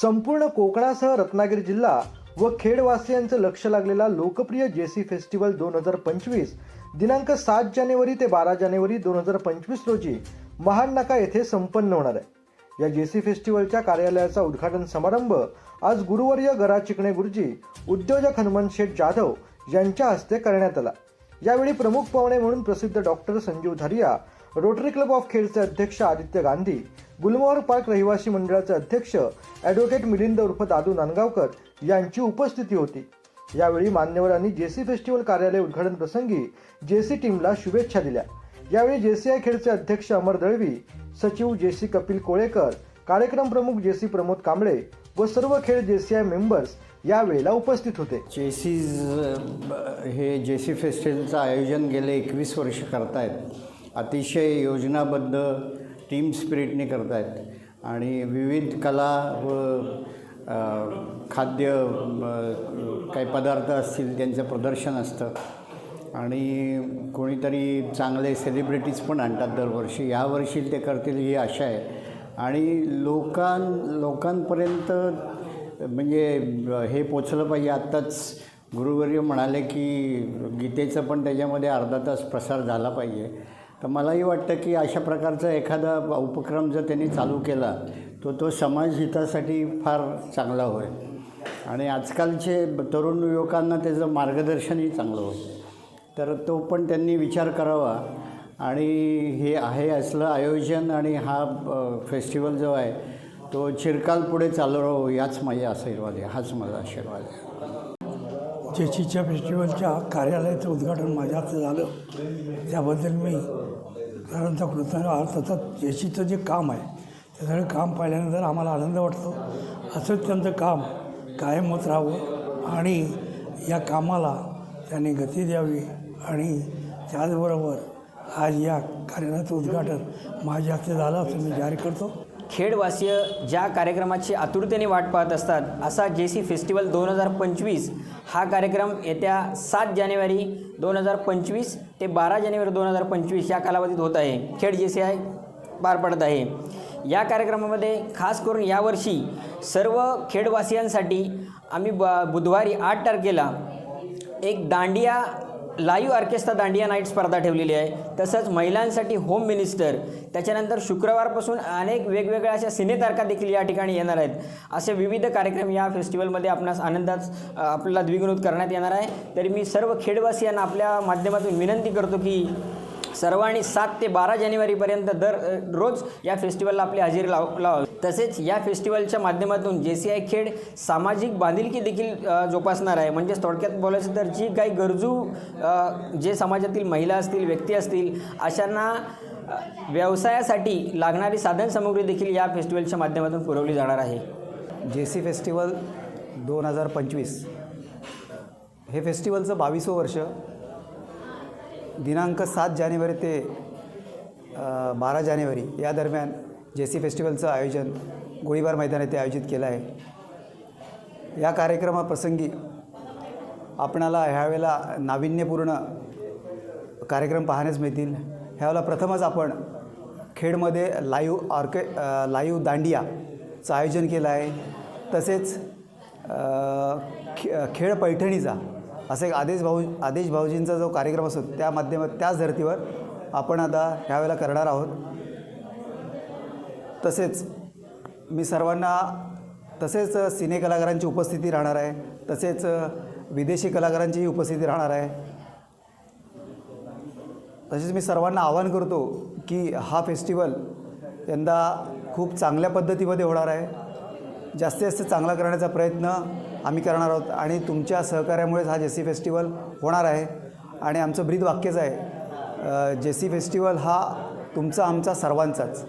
संपूर्ण कोकणासह रत्नागिरी जिल्हा व खेडवासियांचं लक्ष लागलेला लोकप्रिय जेसी फेस्टिवल दोन हजार पंचवीस दिनांक सात जानेवारी ते बारा जानेवारी दोन हजार पंचवीस रोजी महान नाका येथे संपन्न होणार आहे. या जेसी फेस्टिवलच्या कार्यालयाचा उद्घाटन समारंभ आज गुरुवर्य गरा चिकणे गुरुजी उद्योजक हनुमान शेठ जाधव यांच्या हस्ते करण्यात आला. यावेळी प्रमुख पाहुणे म्हणून प्रसिद्ध doctor Sanjeev Dharia Rotary Club of खेडचे अध्यक्ष आदित्य गांधी गुलमोहर पार्क रहिवासी मंडळाचे अध्यक्ष ॲडव्होकेट मिलिंद उर्फ दादू नांदगावकर यांची उपस्थिती होती. यावेळी मान्यवरांनी जेसी फेस्टिवल कार्यालय उद्घाटन प्रसंगी जेसी टीमला शुभेच्छा दिल्या. यावेळी जेसीआय खेडचे अध्यक्ष अमर दळवी सचिव जेसी कपिल कोळेकर कार्यक्रम प्रमुख जेसी प्रमोद कांबळे व सर्व खेड जेसीआय मेंबर्स यावेळेला उपस्थित होते. जेसीज हे जेसी फेस्टिवलचं आयोजन गेले एकवीस वर्ष करतायत. अतिशय योजनाबद्ध टीम स्पिरिटने करतायत. आणि विविध कला व खाद्य काही पदार्थ असतील त्यांचं प्रदर्शन असतं. आणि कोणीतरी चांगले सेलिब्रिटीज पण आणतात दरवर्षी. यावर्षी ते करतील ही आशा आहे. आणि लोकां लोकांपर्यंत म्हणजे हे पोचलं पाहिजे. आत्ताच गुरुवर्य म्हणाले की गीतेचं पण त्याच्यामध्ये अर्धा तास प्रसार झाला पाहिजे. तर मलाही वाटतं की अशा प्रकारचा एखादा उपक्रम जर त्यांनी चालू केला तो तो समाज हितासाठी फार चांगला होईल आणि आजकालचे तरुण युवकांना त्याचं मार्गदर्शनही चांगलं होईल तर तो पण त्यांनी विचार करावा. आणि हे आहे असलं आयोजन आणि हा फेस्टिवल जो आहे तो चिरकाल पुढे चालू राहू याच माझ्या आशीर्वाद आहे हाच माझा आशीर्वाद आहे. जेसीच्या फेस्टिवलच्या कार्यालयाचं उद्घाटन माझ्या हाती झालं. त्याबद्दल मी साधारणतः कृतज्ञ आहोत तसंच जेसीचं जे काम आहे ते सगळं काम पाहिल्यानंतर आम्हाला आनंद वाटतो. असंच त्यांचं काम कायम होत राहावं आणि या कामाला त्यांनी गती द्यावी आणि त्याचबरोबर आज या कार्यालयाचं उद्घाटन माझ्या हाती झालं असं मी जाहीर करतो. खेडवासीय ज्या कार्यक्रमाची आतुरतेने वाट पाहत असतात असा जे सी फेस्टिवल दोन हजार पंचवीस हा कार्यक्रम येत्या सात जानेवारी दोन हजार पंचवीस ते बारा जानेवारी दोन हजार पंचवीस या कालावधीत होत आहे. खेड जे सी आय पार पडत आहे. या कार्यक्रमामध्ये खास करून यावर्षी सर्व खेडवासियांसाठी आम्ही ब बुधवारी आठ तारखेला एक dandiya live orchestra dandiya night स्पर्धा ठेवलेली आहे. तसंच महिलांसाठी होम मिनिस्टर त्याच्यानंतर शुक्रवारपासून अनेक वेगवेगळ्या अशा सिनेतारका देखील या ठिकाणी येणार आहेत. असे विविध कार्यक्रम या फेस्टिवलमध्ये आपणास आनंदात आपल्याला द्विगुणित करण्यात येणार आहे. तरी मी सर्व खेडवासियांना आपल्या माध्यमातून विनंती करतो की सर्वांनी सात ते बारा जानेवारीपर्यंत दर रोज या फेस्टिवलला आपली हजेरी लाव लावावी. तसेच या फेस्टिवलच्या माध्यमातून जे सी आय खेड सामाजिक बांधिलकी देखील जोपासणार आहे. म्हणजेच थोडक्यात बोलायचं तर जी काही गरजू जे समाजातील महिला असतील व्यक्ती असतील अशांना व्यवसायासाठी लागणारी साधनसामुग्री देखील या फेस्टिवलच्या माध्यमातून पुरवली जाणार आहे. जे सी फेस्टिवल दोन हजार पंचवीस हे फेस्टिवलचं बावीसवं वर्ष दिनांक सात जानेवारी ते बारा जानेवारी या दरम्यान जे सी फेस्टिवलचं आयोजन गोळीबार मैदान येथे आयोजित केलं आहे. या कार्यक्रमाप्रसंगी आपणाला ह्यावेळेला नाविन्यपूर्ण कार्यक्रम पाहण्यास मिळतील. ह्यावेळेला प्रथमच आपण खेडमध्ये लाईव्ह ऑर्के लाईव्ह दांडियाचं आयोजन केलं आहे. तसेच खे खेळ पैठणीचा असं एक आदेश भाऊ आदेश भाऊजींचा जो कार्यक्रम असतो त्या माध्यमात त्याच धर्तीवर आपण आता ह्यावेळेला करणार आहोत. तसेच मी सर्वांना तसेच सिने कलाकारांची उपस्थिती राहणार आहे. तसेच विदेशी कलाकारांचीही उपस्थिती राहणार आहे. तसेच मी सर्वांना आवाहन करतो की हा फेस्टिवल यंदा खूप चांगल्या पद्धतीमध्ये होणार आहे. जास्तीत जास्त चांगला करण्याचा प्रयत्न आम्ही करणार आहोत आणि तुमच्या सहकार्यामुळेच हा जेसी फेस्टिवल होणार आहे. आणि आमचं ब्रीद वाक्यच आहे जेसी फेस्टिवल हा तुमचा आमचा सर्वांचाच.